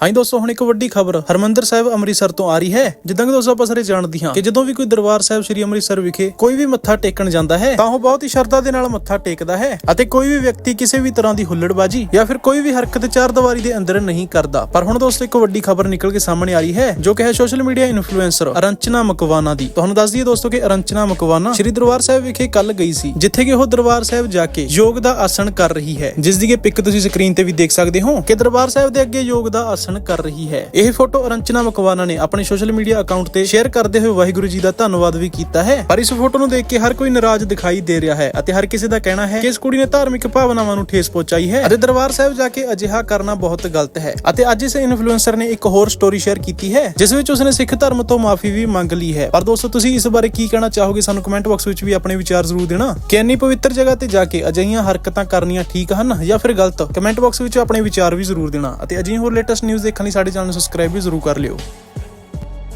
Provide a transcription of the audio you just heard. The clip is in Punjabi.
ਹਾਂਜੀ ਦੋਸਤੋ, ਹੁਣ ਇੱਕ ਵੱਡੀ ਖਬਰ। ਹਰਮੰਦਰ ਸਾਹਿਬ ਅੰਮ੍ਰਿਤਸਰ ਤੋਂ ਆ ਰਹੀ ਹੈ। ਜਿੱਦਾਂ ਕਿ ਦੋਸਤੋ, ਆਪਾਂ ਸਾਰੇ ਜਾਣਦੇ ਹਾਂ ਕਿ ਜਦੋਂ ਵੀ ਕੋਈ ਦਰਬਾਰ ਸਾਹਿਬ ਸ੍ਰੀ ਅੰਮ੍ਰਿਤਸਰ ਵਿਖੇ ਕੋਈ ਵੀ ਮੱਥਾ ਟੇਕਣ ਜਾਂਦਾ ਹੈ, ਤਾਂ ਉਹ ਬਹੁਤ ਹੀ ਸ਼ਰਧਾ ਦੇ ਨਾਲ ਮੱਥਾ ਟੇਕਦਾ ਹੈ ਅਤੇ ਕੋਈ ਵੀ ਵਿਅਕਤੀ ਕਿਸੇ ਵੀ ਤਰ੍ਹਾਂ ਦੀ ਹੁੱਲੜਬਾਜੀ ਜਾਂ ਫਿਰ ਕੋਈ ਵੀ ਹਰਕਤ ਚਾਰ ਦੀਵਾਰੀ ਦੇ ਅੰਦਰ ਨਹੀਂ ਕਰਦਾ। ਪਰ ਹੁਣ ਦੋਸਤੋ, ਇੱਕ ਵੱਡੀ ਖਬਰ ਨਿਕਲ ਕੇ ਸਾਹਮਣੇ ਆ ਰਹੀ ਹੈ, ਜੋ ਕਿ ਹੈ social media influencer Archana Makwana ਦੀ। ਤੁਹਾਨੂੰ ਦੱਸ ਦਈਏ ਦੋਸਤੋ ਕਿ ਅਰੰਚਨਾ ਮਕਵਾਨਾ ਸ੍ਰੀ ਦਰਬਾਰ ਸਾਹਿਬ ਵਿਖੇ ਕੱਲ ਗਈ ਸੀ, ਜਿੱਥੇ ਕਿ ਉਹ ਦਰਬਾਰ ਸਾਹਿਬ ਜਾ ਕੇ ਯੋਗ ਦਾ ਆਸਣ ਕਰ ਰਹੀ ਹੈ। ਜਿਸ ਦੀ ਕਿ ਪਿਕ ਤੁਸੀਂ ਸਕਰੀਨ ਤੇ ਵੀ ਦੇਖ ਸਕਦੇ ਹੋ ਕਿ ਦਰਬਾਰ ਸਾਹਿਬ ਦੇ ਅੱਗੇ ਯੋਗ ਦਾ ਆਸਣ ਕਰ ਰਹੀ ਹੈ। ਇਹ ਫੋਟੋ ਅਰੰਚਨਾ ਮਕਵਾਨਾ ਨੇ ਆਪਣੇ ਸੋਸ਼ਲ ਮੀਡੀਆ ਅਕਾਊਂਟ ਤੇ ਸ਼ੇਅਰ ਕਰਦੇ ਹੋਏ ਵਾਹਿਗੁਰੂ ਜੀ ਦਾ ਧੰਨਵਾਦ ਵੀ ਕੀਤਾ ਹੈ। ਪਰ ਇਸ ਫੋਟੋ ਨੂੰ ਦੇਖ ਕੇ ਹਰ ਕੋਈ ਨਾਰਾਜ਼ ਦਿਖਾਈ ਦੇ ਰਿਹਾ ਹੈ ਅਤੇ ਹਰ ਕਿਸੇ ਦਾ ਕਹਿਣਾ ਹੈ ਕਿ ਇਸ ਕੁੜੀ ਨੇ ਧਾਰਮਿਕ ਭਾਵਨਾਵਾਂ ਨੂੰ ਠੇਸ ਪਹੁੰਚਾਈ ਹੈ ਅਤੇ ਦਰਬਾਰ ਸਾਹਿਬ ਜਾ ਕੇ ਅਜਿਹਾ ਕਰਨਾ ਬਹੁਤ ਗਲਤ ਹੈ ਅਤੇ ਅੱਜ ਇਸ ਇਨਫਲੂਐਂਸਰ ਨੇ ਇੱਕ ਹੋਰ ਸਟੋਰੀ ਸ਼ੇਅਰ ਕੀਤੀ ਹੈ, ਜਿਸ ਵਿੱਚ ਉਸਨੇ ਸਿੱਖ ਧਰਮ ਤੋਂ ਮਾਫੀ ਵੀ ਮੰਗ ਲਈ ਹੈ। ਪਰ ਦੋਸਤੋ, ਤੁਸੀਂ ਇਸ ਬਾਰੇ ਕੀ ਕਹਿਣਾ ਚਾਹੋਗੇ ਸਾਨੂੰ ਕਮੈਂਟ ਬਾਕਸ ਵਿੱਚ ਵੀ ਆਪਣੇ ਵਿਚਾਰ ਜ਼ਰੂਰ ਦੇਣਾ। ਕਿ ਇੰਨੀ ਪਵਿੱਤਰ ਜਗ੍ਹਾ ਤੇ ਜਾ ਕੇ ਅਜਿਹੀਆਂ ਹਰਕਤਾਂ ਕਰਨੀਆਂ ਠੀਕ ਹਨ ਜਾਂ ਫਿਰ ਗਲਤ? ਕਮੈਂਟ ਬਾਕਸ ਵਿੱਚ ਆਪਣੇ ਵਿਚਾਰ ਵੀ ਜ਼ਰੂਰ ਦੇਣਾ ਅਤੇ ਅਜਿਹੀ ਹੋਰ ਲੇਟੈਸਟ ਨਿਊਜ਼ ਦੇਖਣ ਲਈ ਸਾਡੇ ਚੈਨਲ ਨੂੰ ਸਬਸਕ੍ਰਾਈਬ ਵੀ ਜ਼ਰੂਰ ਕਰ ਲਿਓ।